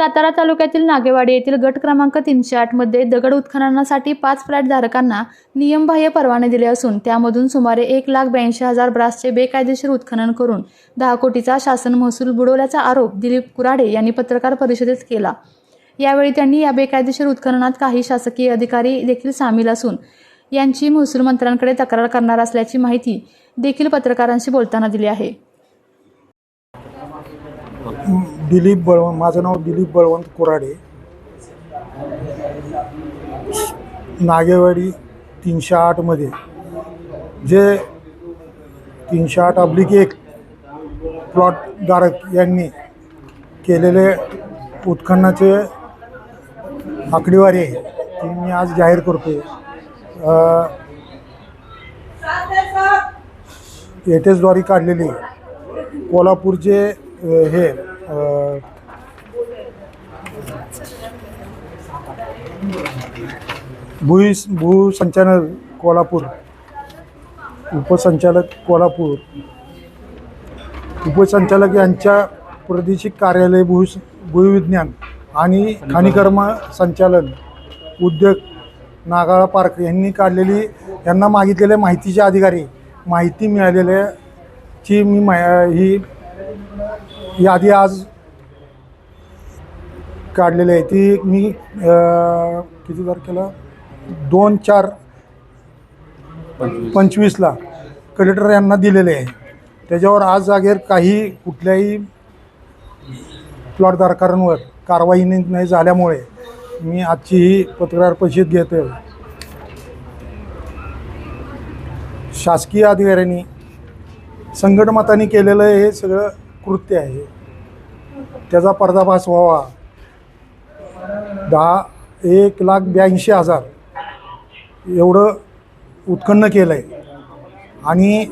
सातारा तालुक्यातील नागेवाडी येथील गट क्रमांक तीनशे आठमध्ये दगड उत्खननासाठी पाच फ्लॅट धारकांना नियमबाह्य परवाने दिले असून त्यामधून सुमारे एक लाख ब्याऐंशी हजार ब्रासचे बेकायदेशीर उत्खनन करून दहा कोटीचा शासन महसूल बुडवल्याचा आरोप दिलीप कुराडे यांनी पत्रकार परिषदेत केला. यावेळी त्यांनी या बेकायदेशीर उत्खननात काही शासकीय अधिकारी देखील सामील असून यांची महसूल मंत्र्यांकडे तक्रार करणार असल्याची माहिती देखील पत्रकारांशी बोलताना दिली आहे. दिलीप बळवंत माझं नाव दिलीप बळवंत कुराडे नागेवाडी तीनशे आठमध्ये जे तीनशे आठ अब्लिक एक प्लॉटधारक यांनी केलेले उत्खननाचे आकडेवारी आहे ती मी आज जाहीर करतो एटेसद्वारे काढलेली कोल्हापूरचे हे भुई भूसंचालक कोल्हापूर. उपसंचालक कोल्हापूर. उपसंचालक यांच्या प्रादेशिक कार्यालय भू भूविज्ञान आणि खाणीकर्म संचालन उद्योग नागाळा पार्क यांनी काढलेली यांना मागितलेल्या माहितीचे अधिकारी माहिती मिळालेल्याची मी मा ही यादी आज काढलेली आहे. ती मी किती तारखेला? दोन चार पंचवीसला कलेक्टर यांना दिलेले आहे. त्याच्यावर आज जागेवर काही कुठल्याही प्लॉटधारकांवर कारवाई नाही झाल्यामुळे मी आजची ही पत्रकार परिषद घेतो शासकीय अधिकाऱ्यांनी संघटमताने केलेलं हे सगळं कृत्य आहे. त्याचा पर्दाफाश व्हावा. दहा एक लाख ब्याऐंशी हजार एवढं उत्खन्न केलं आहे आणि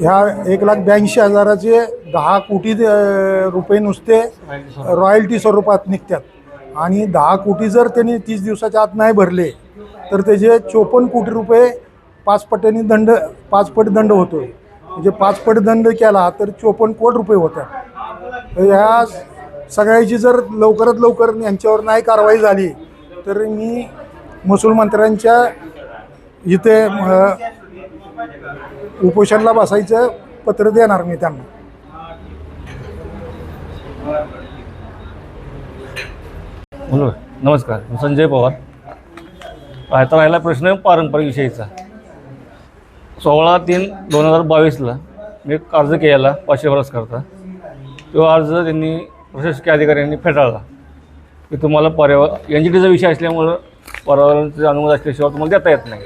ह्या एक लाख ब्याऐंशी हजाराचे दहा कोटी रुपये नुसते रॉयल्टी स्वरूपात निघतात आणि दहा कोटी जर त्यांनी तीस दिवसाच्या आत नाही भरले तर त्याचे चोपन्न कोटी रुपये पाच पटीने दंड पाच पट दंड होतो म्हणजे पाच पट दंड केला तर चोपन्न कोटी रुपये होतात ह्या सगळ्याची जर लवकरात लवकर यांच्यावर नाही कारवाई झाली तर मी महसूल मंत्र्यांच्या इथे उपोषणाला उपोषणला बसायचं पत्र देणार मी त्यांना. नमस्कार संजय पवार. आता राहिला प्रश्न पारंपरिक विषयीचा. सोळा तीन दोन हजार बावीसला मी एक अर्ज केला पाचशे वर्ष करता. तो अर्ज त्यांनी प्रशासकीय अधिकाऱ्यांनी फेटाळला. की तुम्हाला पर्यावरण एन जी टीचा विषय असल्यामुळं पर्यावरणाचे अनुमत असल्याशिवाय तुम्हाला देता येत नाही.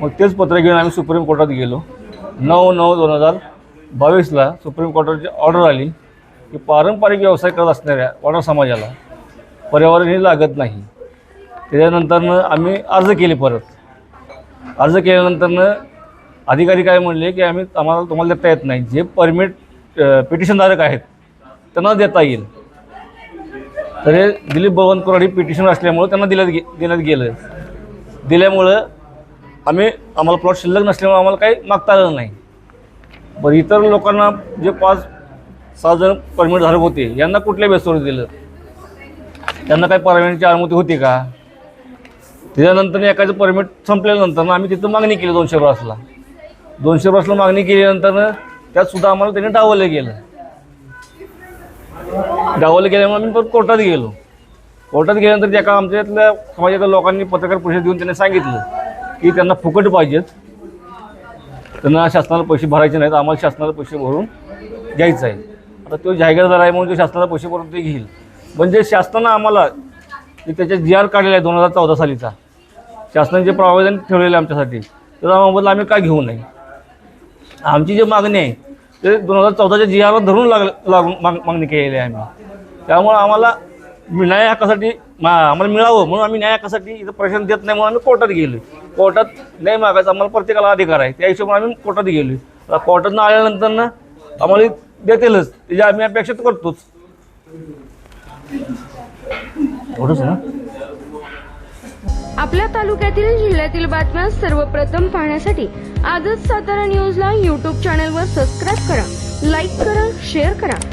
मग तेच पत्र घेऊन आम्ही सुप्रीम कोर्टात गेलो. नऊ नऊ दोन हजार बावीसला सुप्रीम कोर्टाची ऑर्डर आली की पारंपरिक व्यवसाय करत असणाऱ्या वाडा समाजाला पर्यावरण हे लागत नाही. त्याच्यानंतरनं आम्ही अर्ज केले परत. अर्ज केल्यानंतरनं अधिकारी काय म्हणले की आम्ही आम्हाला तुम्हाला देता येत नाही. जे परमिट पिटिशनधारक आहेत त्यांना देता येईल. तर हे दिलीप बळवंत कोराडी पिटिशन असल्यामुळं त्यांना दिल्यात गे देण्यात गेलं. दिल्यामुळं आम्ही आम्हाला प्लॉट शिल्लक नसल्यामुळे आम्हाला काही मागता आलं नाही. बरं इतर लोकांना जे पाच सहा जण परमिट धारक होते यांना कुठल्या बेसवर दिलं? त्यांना काही परमिटची अनुमती होती का? त्याच्यानंतर एखादं परमिट संपल्यानंतर आम्ही तिथं मागणी केली दोनशे ब्रासला दोनशे ब्रासला मागणी केल्यानंतर त्यातसुद्धा आम्हाला त्यांनी डावलं गेलं. गावाला गेल्यामुळे आम्ही परत कोर्टात गेलो. कोर्टात गेल्यानंतर एका आमच्यातल्या समाजातल्या लोकांनी पत्रकार परिषद देऊन त्यांनी सांगितलं की त्यांना फुकट पाहिजेत. त्यांना शासनाला पैसे भरायचे नाहीत आम्हाला शासनाला पैसे भरून घ्यायचं आहे. आता तो जाहीरदार आहे म्हणून तो शासनाला पैसे भरून ते घेईल. म्हणजे शासनानं आम्हाला त्याच्या जी आर काढलेला आहे दोन हजार चौदा सालीचा शासनाने जे प्रावधान ठेवलेलं आहे आमच्यासाठी तर आम्हाला आम्ही काय घेऊ नये. आमची जी मागणी आहे ते दोन हजार चौदाच्या जी आरला धरून लाग लागून माग मागणी केलेली आहे आम्ही. त्यामुळं आम्हाला न्याय हक्कासाठी मा आम्हाला मिळावं म्हणून आम्ही न्याय हक्कासाठी इथं प्रशासन देत नाही म्हणून आम्ही कोर्टात गेलो कोर्टात न्याय मागायचा आम्हाला प्रत्येकाला अधिकार आहे. त्या हिशोबाने आम्ही कोर्टात गेलो आता कोर्टातनं आल्यानंतर ना आम्हाला देतीलच. त्याची आम्ही अपेक्षा तर करतोच. एवढंच ना? आपल्या तालुक्यातील जिल्ह्यातील बातम्या सर्वप्रथम पाहण्यासाठी आजच सातारा न्यूजला यूट्यूब चॅनलवर सबस्क्राईब करा. लाईक करा शेअर करा.